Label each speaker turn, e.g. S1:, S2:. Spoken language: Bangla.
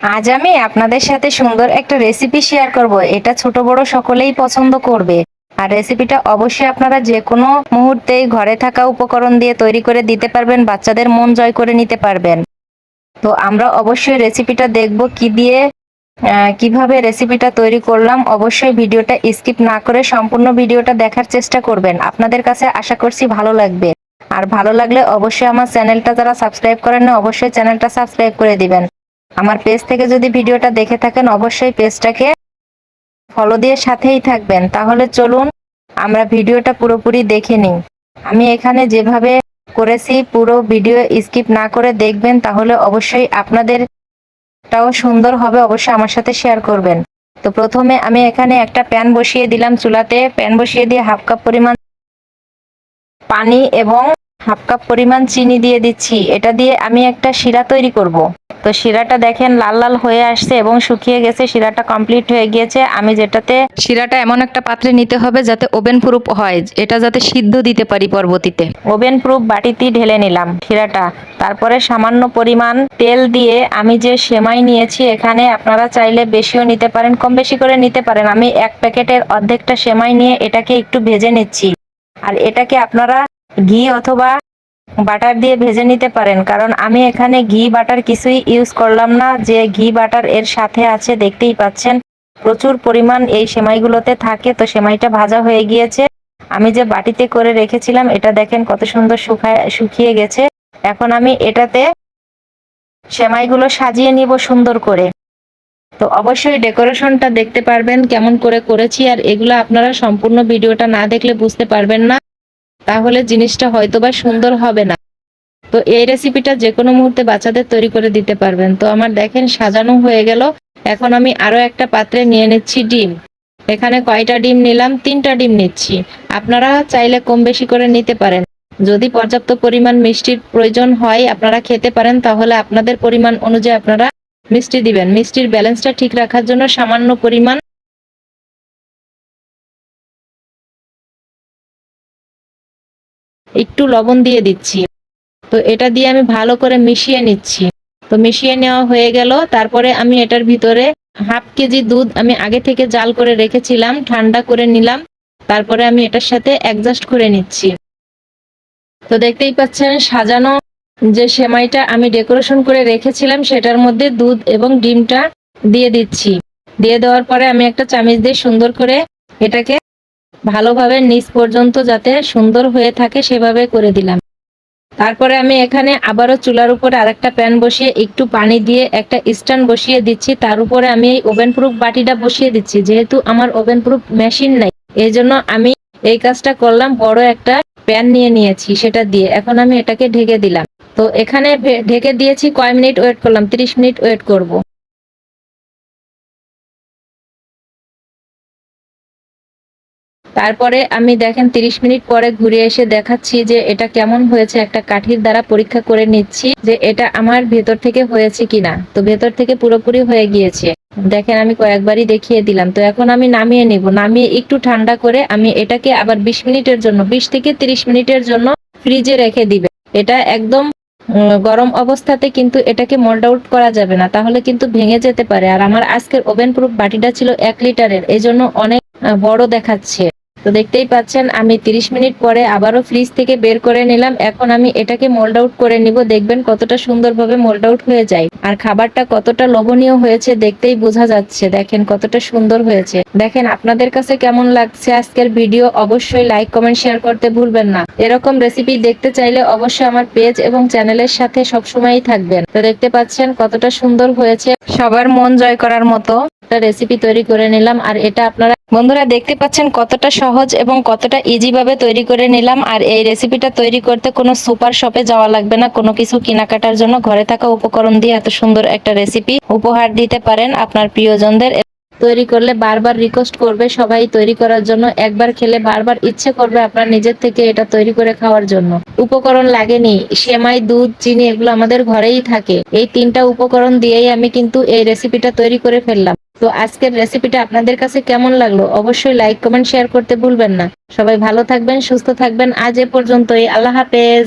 S1: আজ আমি আপনাদের সাথে সুন্দর একটা রেসিপি শেয়ার করব। এটা ছোট বড় সকলেই পছন্দ করবে। আর রেসিপিটা অবশ্যই আপনারা যে কোনো মুহূর্তেই ঘরে থাকা উপকরণ দিয়ে তৈরি করে দিতে পারবেন, বাচ্চাদের মন জয় করে নিতে পারবেন। তো আমরা অবশ্যই রেসিপিটা দেখব কি দিয়ে কীভাবে রেসিপিটা তৈরি করলাম। অবশ্যই ভিডিওটা স্কিপ না করে সম্পূর্ণ ভিডিওটা দেখার চেষ্টা করবেন। আপনাদের কাছে আশা করছি ভালো লাগবে। আর ভালো লাগলে অবশ্যই আমার চ্যানেলটা যারা সাবস্ক্রাইব করেন না অবশ্যই চ্যানেলটা সাবস্ক্রাইব করে দিবেন। আমার পেজ থেকে যদি ভিডিওটা দেখে থাকেন, অবশ্যই পেজটাকে ফলো দিয়ে সাথেই থাকবেন। তাহলে চলুন আমরা ভিডিওটা পুরোপুরি দেখে নিই। আমি এখানে যেভাবে করেছি, পুরো ভিডিও স্কিপ না করে দেখবেন, তাহলে অবশ্যই আপনাদেরটাও সুন্দর হবে। অবশ্যই আমার সাথে শেয়ার করবেন। তো প্রথমে আমি এখানে একটা প্যান বসিয়ে দিলাম চুলাতে। প্যান বসিয়ে দিয়ে হাফ কাপ পরিমাণ পানি এবং হাফ কাপ পরিমাণ চিনি দিয়ে দিচ্ছি। এটা দিয়ে আমি একটা শিরা তৈরি করব। তো শিরাটা দেখেন লাল লাল হয়ে আসছে এবং শুকিয়ে গেছে। শিরাটা কমপ্লিট হয়ে গিয়েছে। আমি যেটাতে শিরাটা এমন একটা পাত্রে নিতে হবে যাতে ওভেন প্রুফ হয়। এটা যাতে সিদ্ধ দিতে পারি পরবর্তীতে। ওভেন প্রুফ বাটিতে ঢেলে নিলাম শিরাটা। তারপরে সামান্য পরিমাণ তেল দিয়ে আমি যে সেমাই নিয়েছি এখানে আপনারা চাইলে বেশিও নিতে পারেন, কম বেশি করে নিতে পারেন। আমি এক প্যাকেটের অর্ধেকটা সেমাই নিয়ে এটাকে একটু ভেজে নিচ্ছি। আর এটাকে আপনারা ঘি অথবা বাটার দিয়ে ভেজে নিতে পারেন। কারণ আমি এখানে ঘি, বাটার কিছুই ইউজ করলাম না। যে ঘি, বাটার এর সাথে আছে, দেখতেই পাচ্ছেন, প্রচুর পরিমাণ এই সেমাইগুলোতে থাকে। তো সেমাইটা ভাজা হয়ে গিয়েছে। আমি যে বাটিতে করে রেখেছিলাম, এটা দেখেন কত সুন্দর শুকায়, শুকিয়ে গেছে। এখন আমি এটাতে সেমাইগুলো সাজিয়ে নিব সুন্দর করে। তো অবশ্যই ডেকোরেশনটা দেখতে পারবেন, কেমন করে করেছি। আর এগুলো আপনারা সম্পূর্ণ ভিডিওটা না দেখলে বুঝতে পারবেন না। তাহলে জিনিসটা হয়তো বা সুন্দর হবে না। তো এই রেসিপিটা যে কোনো মুহূর্তে বাচ্চাদের তৈরি করে দিতে পারবেন। তো আমার দেখেন সাজানো হয়ে গেল। এখন আমি আরও একটা পাত্রে নিয়ে নিচ্ছি ডিম। এখানে কয়টা ডিম নিলাম? তিনটা ডিম নিচ্ছি। আপনারা চাইলে কম বেশি করে নিতে পারেন। যদি পর্যাপ্ত পরিমাণ মিষ্টির প্রয়োজন হয়, আপনারা খেতে পারেন। তাহলে আপনাদের পরিমাণ অনুযায়ী আপনারা মিষ্টি দিবেন। মিষ্টির ব্যালেন্সটা ঠিক রাখার জন্য সামান্য পরিমাণ একটু লবণ দিয়ে দিচ্ছি। তো এটা দিয়ে আমি ভালো করে মিশিয়ে নিচ্ছি। তো মিশিয়ে নেওয়া হয়ে গেল। তারপরে আমি এটার ভিতরে হাফ কেজি দুধ আমি আগে থেকে জাল করে রেখেছিলাম, ঠান্ডা করে নিলাম। তারপরে আমি এটার সাথে অ্যাডজাস্ট করে নিচ্ছি। তো দেখতেই পাচ্ছেন সাজানো যে সেমাইটা আমি ডেকোরেশন করে রেখেছিলাম, সেটার মধ্যে দুধ এবং ডিমটা দিয়ে দিচ্ছি। দিয়ে দেওয়ার পরে আমি একটা চামিচ দিয়ে সুন্দর করে এটাকে ভালোভাবে নিচ পর্যন্ত যাতে সুন্দর হয়ে থাকে, সেভাবে করে দিলাম। তারপরে আমি এখানে আবারও চুলার উপরে আরেকটা প্যান বসিয়ে একটু পানি দিয়ে একটা স্ট্যান্ড বসিয়ে দিচ্ছি। তার উপরে আমি এই ওভেন প্রুফ বাটিটা বসিয়ে দিচ্ছি, যেহেতু আমার ওভেন প্রুফ মেশিন নাই। এই জন্য আমি এই কাজটা করলাম, বড় একটা প্যান নিয়ে নিয়েছি সেটা দিয়ে। এখন আমি এটাকে ঢেকে দিলাম। তো এখানে ঢেকে দিয়েছি, কয় মিনিট ওয়েট করলাম? তিরিশ মিনিট ওয়েট করব। তারপরে আমি দেখেন 30 মিনিট পরে ঘুরে এসে দেখাচ্ছি যে এটা কেমন হয়েছে একটা কাঠির দ্বারা পরীক্ষা করে নিচ্ছি যে এটা আমার ভেতর থেকে হয়েছে কিনা। তো ভেতর থেকে পুরোপুরি হয়ে গিয়েছে। দেখেন আমি কয়েকবারই দেখিয়ে দিলাম। তো এখন আমি নামিয়ে নিব। নামিয়ে একটু ঠান্ডা করে আমি এটাকে আবার 20 মিনিটের জন্য 20 থেকে 30 মিনিটের জন্য ফ্রিজে রেখে দিবে। এটা একদম গরম অবস্থাতে কিন্তু এটাকে মোল্ড আউট করা যাবে না। তাহলে কিন্তু ভেঙে যেতে পারে। আর আমার আজকের ওভেন প্রুফ বাটিটা ছিল এক লিটারের। এই জন্য অনেক বড় দেখাচ্ছে। তো দেখতেই পাচ্ছেন, আমি 30 মিনিট পরে আবারও ফ্রিজ থেকে বের করে নিলাম। এখন আমি এটাকে মোল্ড আউট করে নিব, দেখবেন কতটা সুন্দরভাবে মোল্ড আউট হয়ে যায়। আর খাবারটা কতটা লোভনীয় হয়েছে দেখতেই বোঝা যাচ্ছে, দেখেন কতটা সুন্দর হয়েছে। দেখেন আপনাদের কাছে কেমন লাগছে আজকের ভিডিও অবশ্যই লাইক কমেন্ট শেয়ার করতে ভুলবেন না। এরকম রেসিপি দেখতে চাইলে অবশ্যই আমার পেজ এবং চ্যানেলের সাথে সবসময়ই থাকবেন। তো দেখতে পাচ্ছেন কতটা সুন্দর হয়েছে। সবার মন জয় করার মতো একটা রেসিপি তৈরি করে নিলাম, আর এটা আপনারা বন্ধুরা, দেখতে পাচ্ছেন কতটা সহজ এবং কতটা ইজি ভাবে তৈরি করে নিলাম আর এই রেসিপিটা তৈরি করতে কোনো সুপার শপে যাওয়া লাগবে না। কোনো কিছু কেনাকাটার জন্য ঘরে থাকা উপকরণ দিয়ে এত সুন্দর একটা রেসিপি উপহার দিতে পারেন আপনার প্রিয়জনদের। তৈরি করলে বারবার রিকোয়েস্ট করবে সবাই তৈরি করার জন্য। একবার খেলে বারবার ইচ্ছে করবে আপনার নিজের থেকে এটা তৈরি করে খাওয়ার জন্য। উপকরণ লাগেনি, সেমাই, দুধ, চিনি এগুলো আমাদের ঘরেই থাকে। এই তিনটা উপকরণ দিয়েই আমি কিন্তু এই রেসিপিটা তৈরি করে ফেললাম। তো আজকের রেসিপিটা আপনাদের কাছে কেমন লাগল অবশ্যই লাইক কমেন্ট শেয়ার করতে ভুলবেন না। সবাই ভালো থাকবেন, সুস্থ থাকবেন। আজ এ পর্যন্তই। আল্লাহ হাফেজ।